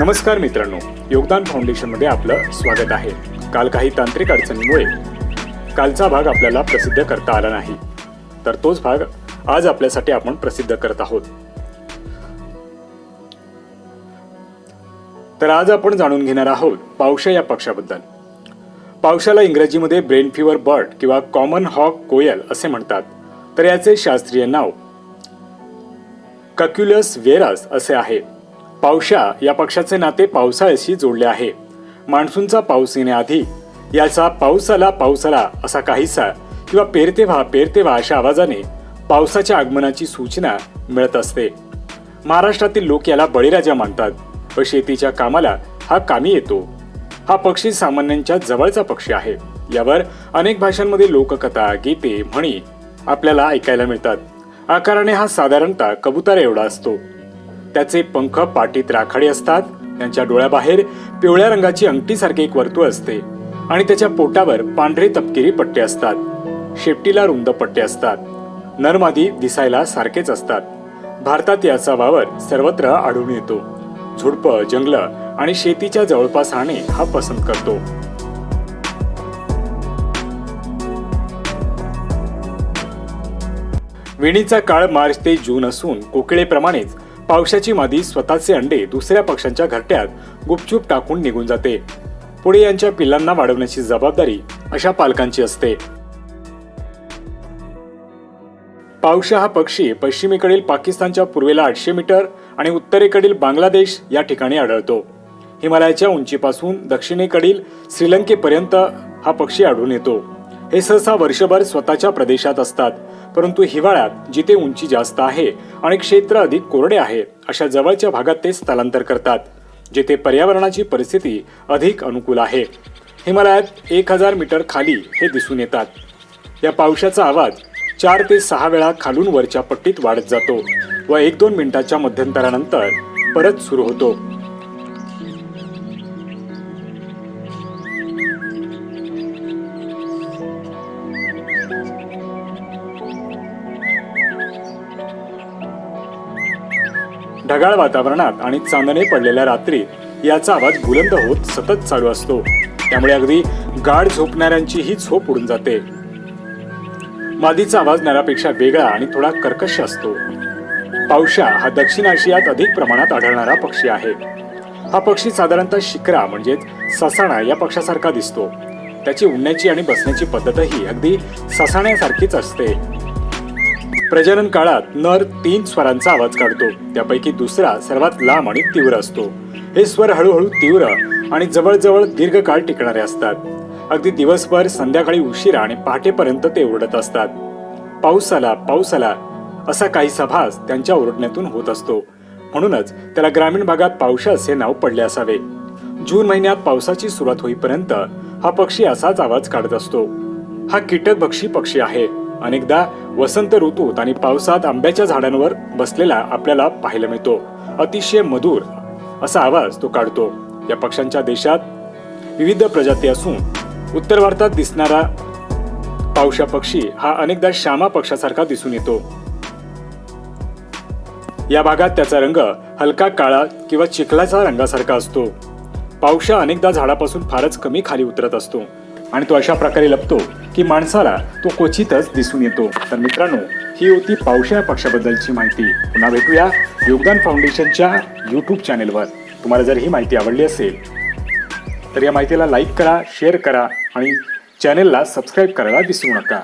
नमस्कार मित्रांनो योगदान फाउंडेशनमध्ये आपलं स्वागत आहे. काल काही तांत्रिक अडचणीमुळे कालचा भाग आपल्याला प्रसिद्ध करता आला नाही. तर तोच भाग आज आपल्यासाठी आपण प्रसिद्ध करत आहोत. तर आज आपण जाणून घेणार आहोत पावशा या पक्षाबद्दल पावशाला इंग्रजीमध्ये ब्रेन फिवर बर्ड किंवा कॉमन हॉक कोयल असे म्हणतात. तर याचे शास्त्रीय नाव कक्युलस वेरास असे आहे. पावशा या पक्षाचे नाते पावसाळ्याशी जोडले आहे. मान्सूनचा पाऊस येण्याआधी याचा पावसाला पावसाला असा काहीसा किंवा पेरते व्हा पेरते व्हा अशा आवाजाने पावसाच्या आगमनाची सूचना मिळत असते. महाराष्ट्रातील लोक याला बळीराजा मानतात व शेतीच्या कामाला हा कामी येतो. हा पक्षी सामान्यांच्या जवळचा पक्षी आहे. यावर अनेक भाषांमध्ये लोककथा गीते म्हणी आपल्याला ऐकायला मिळतात. आकाराने हा साधारणतः कबुतारा एवढा असतो. त्याचे पंख पाठीत राखाडी असतात. त्यांच्या डोळ्याबाहेर पिवळ्या रंगाची अंगठीसारखे एक वर्तुळ असते आणि त्याच्या पोटावर पांढरे तपकिरी पट्टे असतात. शेपटीला रुंद पट्टे असतात. नरमादी दिसायला सारखेच असतात. भारतात याचा वावर सर्वत्र आढळून येतो. झुडपं जंगल आणि शेतीच्या जवळपास राहणे हा पसंत करतो. विणीचा काळ मार्च ते जून असून कोकिळेप्रमाणेच पावसाची मादी स्वतःचे अंडे दुसऱ्या पक्ष्यांच्या घरट्यात गुपचूप टाकून निघून जाते. पुढे यांच्या पिल्लांना वाढवण्याची जबाबदारी अशा पालकांची असते. पावशा हा पक्षी पश्चिमेकडील पाकिस्तानच्या पूर्वेला आठशे मीटर आणि उत्तरेकडील बांगलादेश या ठिकाणी आढळतो. हिमालयाच्या उंचीपासून दक्षिणेकडील श्रीलंकेपर्यंत हा पक्षी आढळून येतो. हे सहसा वर्षभर स्वतःच्या प्रदेशात असतात. परंतु हिवाळ्यात जिथे उंची जास्त आहे आणि क्षेत्र अधिक कोरडे आहे अशा जवळच्या भागात ते स्थलांतर करतात जेथे पर्यावरणाची परिस्थिती अधिक अनुकूल आहे. हिमालयात एक हजार मीटर खाली हे दिसून येतात. या पावसाचा आवाज चार ते सहा वेळा खालून वरच्या पट्टीत वाढत जातो व एक दोन मिनिटाच्या मध्यंतरानंतर परत सुरू होतो. ढगाळ वातावरणात आणि चांदणे पडलेल्या रात्री याचा आवाज बुलंद होत सतत चालू असतो. त्यामुळे अगदी गाढ झोपणाऱ्यांचीही झोप उडून जाते. मादीचा आवाज नरापेक्षा वेगळा आणि थोडा कर्कश असतो. पावशा हा दक्षिण आशियात अधिक प्रमाणात आढळणारा पक्षी आहे. हा पक्षी साधारणतः शिकरा म्हणजेच ससाणा या पक्षासारखा दिसतो. त्याची उडण्याची आणि बसण्याची पद्धतही अगदी ससाण्यासारखीच असते. प्रजनन काळात नर तीन स्वरांचा आवाज काढतो. त्यापैकी दुसरा सर्वात लांब आणि तीव्र असतो. हे स्वर हळूहळू तीव्र आणि जवळजवळ दीर्घकाळ टिकणारे असतात. अगदी दिवसभर संध्याकाळी उशिरा आणि पहाटेपर्यंत ते ओरडत असतात. पाऊस आला पाऊस आला असा काहीसा भास त्यांच्या ओरडण्यातून होत असतो. म्हणूनच त्याला ग्रामीण भागात पावसा असे नाव पडले असावे. जून महिन्यात पावसाची सुरुवात होईपर्यंत हा पक्षी असाच आवाज काढत असतो. हा कीटकभक्षी पक्षी आहे. अनेकदा वसंत ऋतूत आणि पावसात आंब्याच्या झाडांवर बसलेला आपल्याला पाहायला मिळतो. अतिशय मधुर असा आवाज तो काढतो. या पक्ष्यांच्या देशात विविध प्रजाती असून उत्तर भारतात दिसणारा पावशा पक्षी हा अनेकदा श्यामा पक्षासारखा दिसून येतो. या भागात त्याचा रंग हलका काळा किंवा चिखलाचा रंगासारखा असतो. पावशा अनेकदा झाडापासून फारच कमी खाली उतरत असतो आणि तो अशा प्रकारे लपतो की माणसाला तो क्वचितच दिसून येतो. तर मित्रांनो ही होती पावशा या पक्षाबद्दलची माहिती. पुन्हा भेटूया योगदान फाउंडेशनच्या यूट्यूब चॅनेलवर तुम्हाला जर ही माहिती आवडली असेल तर या माहितीला लाईक करा शेअर करा आणि चॅनेलला सबस्क्राईब करायला विसरू नका.